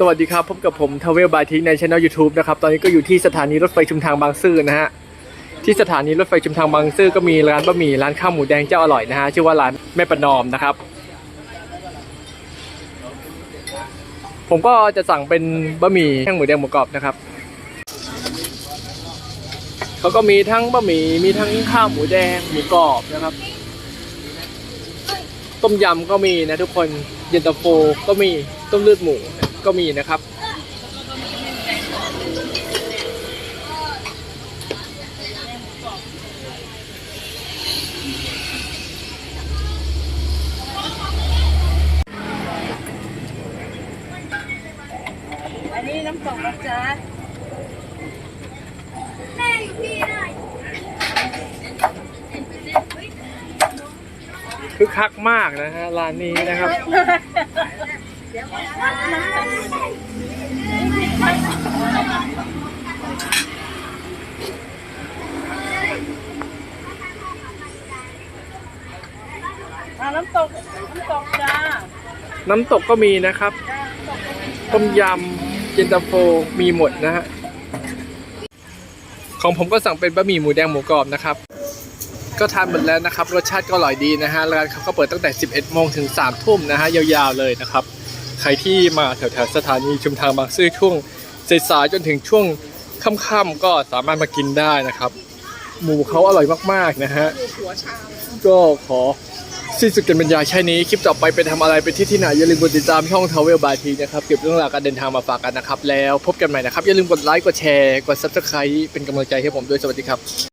สวัสดีครับ พบกับผมทเวลบายทีในช่อง YouTube นะครับ ตอนนี้ก็อยู่ที่สถานีรถไฟชุมทางบางซื่อนะฮะ ที่สถานีรถไฟชุมทางบางซื่อก็มีร้านบะหมี่ร้านข้าวหมูแดงเจ้าอร่อยนะฮะ ชื่อว่าร้านแม่ประนอมนะครับ ผมก็จะสั่งเป็นบะหมี่แห้งหมูแดงหมูกรอบนะครับ เขาก็มีทั้งบะหมี่ มีทั้งข้าวหมูแดงหมูกรอบนะครับ ต้มยำก็มีนะทุกคน เย็นตาโฟก็มี ต้มเลือดหมู ก็มีนะครับ อันนี้น้ำตกนะจ๊ะคึกคักมากนะฮะร้านนี้นะครับ อ่าน้ำตก น้ำตกจ้าน้ำตกก็มีนะครับ ต้มยำเย็นตาโฟมีหมดนะฮะ ของผมก็สั่งเป็นบะหมี่หมูแดงหมูกรอบนะครับ ก็ทานหมดแล้วนะครับ รสชาติก็อร่อยดีนะฮะ ร้านเขาก็เปิดตั้งแต่ 11โมงถึง3ทุ่มนะฮะ ยาวๆเลยนะครับ ใครที่มาแถวๆสถานีชุมทางบางซื่อช่วงสายๆจนถึงช่วงค่ำๆก็สามารถมากินได้นะครับ หมูเขาอร่อยมากๆนะฮะก็ขอ สิ้นสุดกันบรรยายแค่นี้ คลิปต่อไปไปทำอะไรไปที่ที่ไหน อย่าลืมกดติดตามช่องทาวเวลบายทีนะครับ เก็บเรื่องราวการเดินทางมาฝากกันนะครับ แล้วพบกันใหม่นะครับ อย่าลืมกดไลค์กดแชร์กดซับสไคร b e เป็นกำลังใจให้ผมด้วยสวัสดีครับ